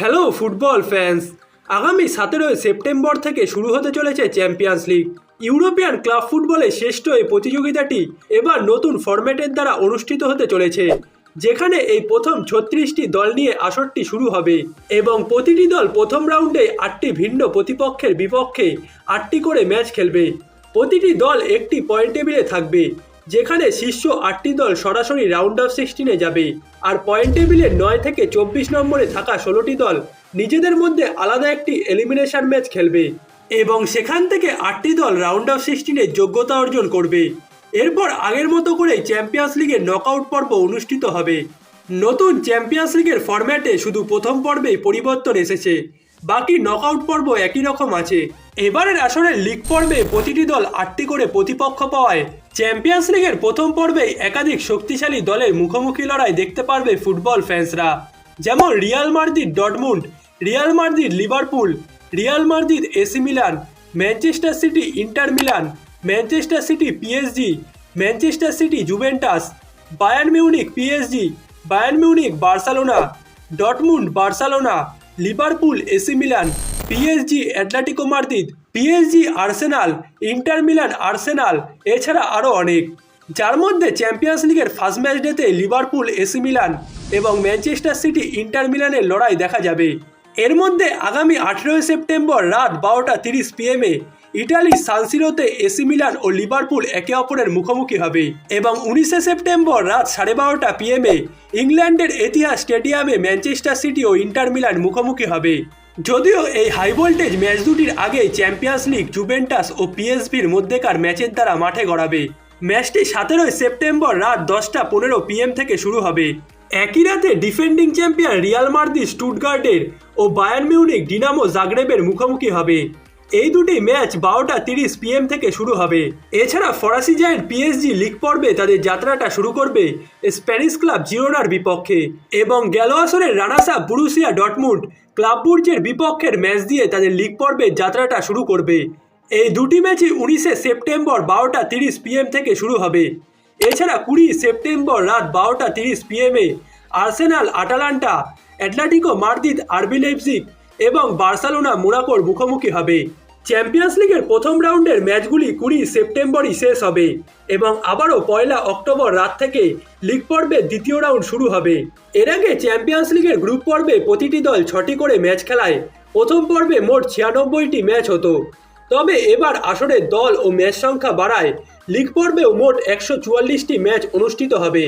Hello football fans, আগামী সতেরোই September থেকে শুরু হতে চলেছে চ্যাম্পিয়ন্স লিগ। ইউরোপিয়ান ক্লাব ফুটবলে শ্রেষ্ঠ এই প্রতিযোগিতাটি এবার নতুন ফরম্যাটের দ্বারা অনুষ্ঠিত হতে চলেছে, যেখানে এই প্রথম ছত্রিশটি দল নিয়ে আসরটি শুরু হবে এবং প্রতিটি দল প্রথম রাউন্ডে আটটি ভিন্ন প্রতিপক্ষের বিপক্ষে আটটি করে ম্যাচ খেলবে। প্রতিটি দল একটি পয়েন্ট টেবিলে থাকবে যেখানে শীর্ষ আটটি দল সরাসরি রাউন্ড অফ সিক্সটিনে যাবে। আর পয়েন্ট টেবিলের নয় থেকে চব্বিশ নম্বরে থাকা ষোলোটি দল নিজেদের মধ্যে আলাদা একটি এলিমিনেশন ম্যাচ খেলবে এবং সেখান থেকে আটটি দল রাউন্ড অফ সিক্সটিনের যোগ্যতা অর্জন করবে। এরপর আগের মতো করে চ্যাম্পিয়ন্স লিগের নকআউট পর্ব অনুষ্ঠিত হবে। নতুন চ্যাম্পিয়ন্স লিগের ফরম্যাটে শুধু প্রথম পর্বেই পরিবর্তন এসেছে। বাকি নকআউট পর্ব একই রকম আছে। এবারের আসরের লিগ পর্বে প্রতিটি দল আটটি করে প্রতিপক্ষ পাওয়ায় চ্যাম্পিয়ন্স লিগের প্রথম পর্বেই একাধিক শক্তিশালী দলের মুখোমুখি লড়াই দেখতে পারবে ফুটবল ফ্যান্সরা যেমন Real Madrid Dortmund Real Madrid Liverpool Real Madrid AC Milan Manchester City Inter Milan Manchester City PSG Manchester City Juventus Bayern Munich PSG Bayern Munich Barcelona Dortmund Barcelona Liverpool, AC Milan, PSG, Atletico Madrid PSG, Arsenal, Inter Milan, Arsenal, এছাড়া আরও অনেক। যার মধ্যে champions লিগের first match ডেতে Liverpool, AC Milan এবং Manchester City, Inter মিলানের লড়াই দেখা যাবে। এর মধ্যে আগামী আঠেরোই সেপ্টেম্বর রাত বারোটা তিরিশ পিএমে ইটালির সানসিরোতে এসি মিলান ও লিভারপুল একে অপরের মুখোমুখি হবে। এবং উনিশে সেপ্টেম্বর রাত সাড়ে বারোটা পিএমে ইংল্যান্ডের এতিহাস স্টেডিয়ামে ম্যানচেস্টার সিটি ও ইন্টার মিলান মুখোমুখি হবে। যদিও এই হাই ভোল্টেজ ম্যাচ দুটির আগে চ্যাম্পিয়ন্স লিগ, জুভেন্টাস ও পিএসভির মধ্যেকার ম্যাচের দ্বারা মাঠে গড়াবে। ম্যাচটি সতেরোই সেপ্টেম্বর রাত দশটা পনেরো পিএম থেকে শুরু হবে। একই রাতে ডিফেন্ডিং চ্যাম্পিয়ন রিয়াল মার্দি স্টুটগার্টের ও বায়ার্ন মিউনিক ডিনামো জাগরেবের মুখোমুখি হবে। এই দুটি ম্যাচ বারোটা তিরিশ পিএম থেকে শুরু হবে। এছাড়া ফরাসি জায়েন্ট পিএসজি লিগ পর্বে তাদের যাত্রাটা শুরু করবে স্প্যানিশ ক্লাব জিরোনার বিপক্ষে এবং গেল আসরের রানাসা বুরুসিয়া ডটমুন্ড ক্লাব বুর্জের বিপক্ষের ম্যাচ দিয়ে তাদের লিগ পর্বের যাত্রাটা শুরু করবে। এই দুটি ম্যাচই উনিশে সেপ্টেম্বর বারোটা তিরিশ পিএম থেকে শুরু হবে। এছাড়া কুড়ি সেপ্টেম্বর রাত বারোটা তিরিশ পিএমে Arsenal, Atalanta, Atletico Madrid RB Leipzig এবং বার্সেলোনা, মোনাকোর মুখোমুখি হবে। চ্যাম্পিয়ন্স লিগের প্রথম রাউন্ডের ম্যাচগুলি কুড়ি সেপ্টেম্বরই শেষ হবে এবং আবারও পয়লা অক্টোবর রাত থেকে লিগ পর্বের দ্বিতীয় রাউন্ড শুরু হবে। এর আগে চ্যাম্পিয়ন্স লিগের গ্রুপ পর্বে প্রতিটি দল ছটি করে ম্যাচ খেলায়। প্রথম পর্বে মোট ছিয়ানব্বইটি ম্যাচ হতো। তবে এবার আসরের দল ও ম্যাচ সংখ্যা বাড়ায়। লিগ পর্বেও মোট একশো ম্যাচ অনুষ্ঠিত হবে।